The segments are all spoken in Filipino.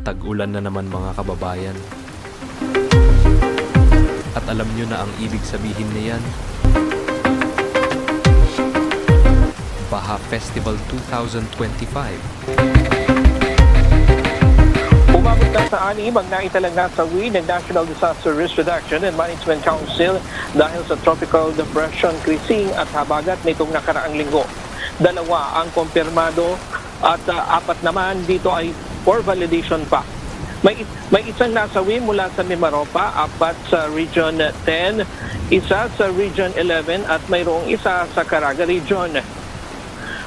Tag-ulan na naman mga kababayan. At alam nyo na ang ibig sabihin niyan. Baha Festival 2025. Umabot na sa anim ang naitalang nasawi ng National Disaster Risk Reduction and Management Council dahil sa Tropical Depression Krising at habagat nitong nakaraang linggo. Dalawa ang kumpirmado at ah, apat naman dito ay for validation pa. May, may isang nasawi mula sa Mimaropa, apat sa Region 10, isa sa Region 11 at mayroong isa sa Caraga Region.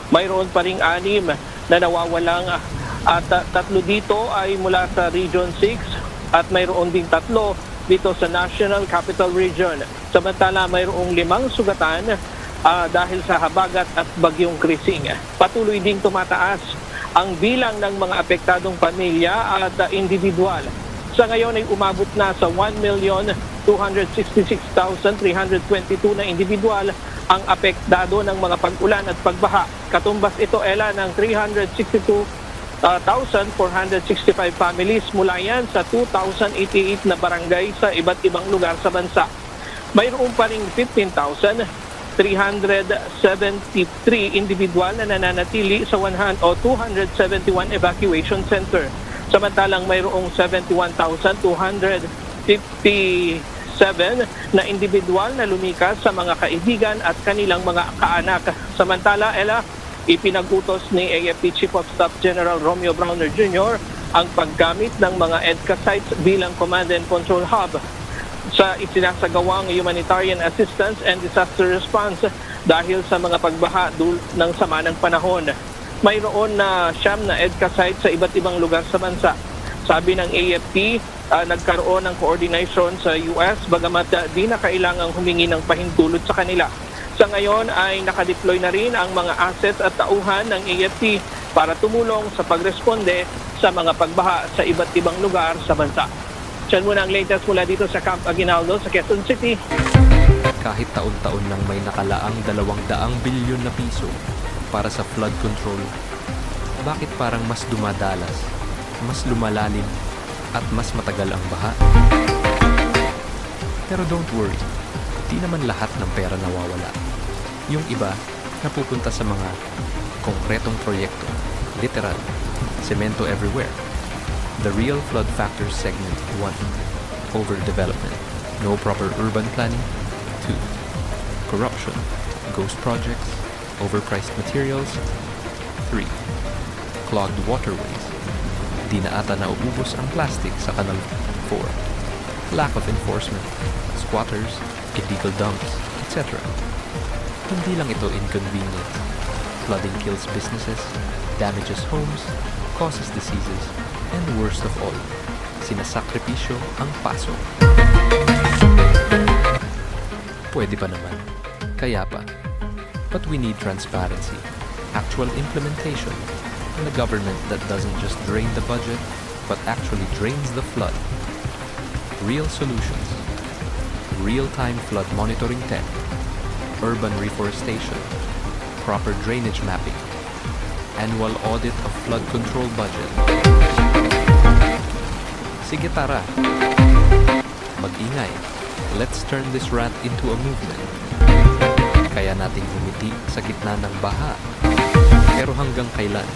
Mayroon pa ring anim na nawawalang at tatlo dito ay mula sa Region 6 at mayroon ding tatlo dito sa National Capital Region. Samantala mayroong limang sugatan ah, dahil sa habagat at bagyong krising. Patuloy ding tumataas ang bilang ng mga apektadong pamilya at ah, individual. Sa ngayon ay umabot na sa 1,266,322 na individual ang apektado ng mga pag-ulan at pagbaha. Katumbas ito, Ella, ng 362,465 families mula yan sa 2,088 na barangay sa iba't ibang lugar sa bansa. Mayroon pa ring 15,373 individual na nananatili sa 100 o 271 evacuation center. Samantalang mayroong 71,257 na individual na lumikas sa mga kaibigan at kanilang mga kaanak. Samantala, Ella, ipinagutos ni AFP Chief of Staff General Romeo Browner Jr. ang paggamit ng mga EDCA sites bilang command and control hub sa isinasagawang humanitarian assistance and disaster response dahil sa mga pagbaha dul- ng sama ng panahon. Mayroon na siyam na EDCA site sa iba't ibang lugar sa bansa. Sabi ng AFP, ah, nagkaroon ng coordination sa US bagamat ah, di na kailangang humingi ng pahintulot sa kanila. Sa ngayon ay nakadeploy na rin ang mga assets at tauhan ng AFP para tumulong sa pagresponde sa mga pagbaha sa iba't ibang lugar sa bansa. Diyan muna ang latest mula dito sa Camp Aguinaldo sa Quezon City. Kahit taon-taon nang may nakalaang dalawang daang bilyon na piso para sa flood control, bakit parang mas dumadalas, mas lumalalim, at mas matagal ang baha? Pero don't worry, di naman lahat ng pera nawawala. Yung iba, napupunta sa mga konkretong proyekto, literal, semento everywhere. The real flood factors segment 1. Overdevelopment. No proper urban planning. 2. Corruption. Ghost projects. Overpriced materials. 3. Clogged waterways. Di na ata nauubos ang plastic sa Canal 4. Lack of enforcement. Squatters. Illegal dumps. Etc. Hindi lang ito inconvenient. Flooding kills businesses, damages homes, causes diseases, and worst of all, sinasakripisyo ang paso. Pwede pa naman. Kaya pa. But we need transparency, actual implementation, and a government that doesn't just drain the budget, but actually drains the flood. Real solutions. Real-time flood monitoring tech. Urban reforestation. Proper drainage mapping. Annual audit of flood control budget. Sige tara. Mag-ingay. Let's turn this rant into a movement. Kaya nating humiti sa gitna ng baha. Pero hanggang kailan?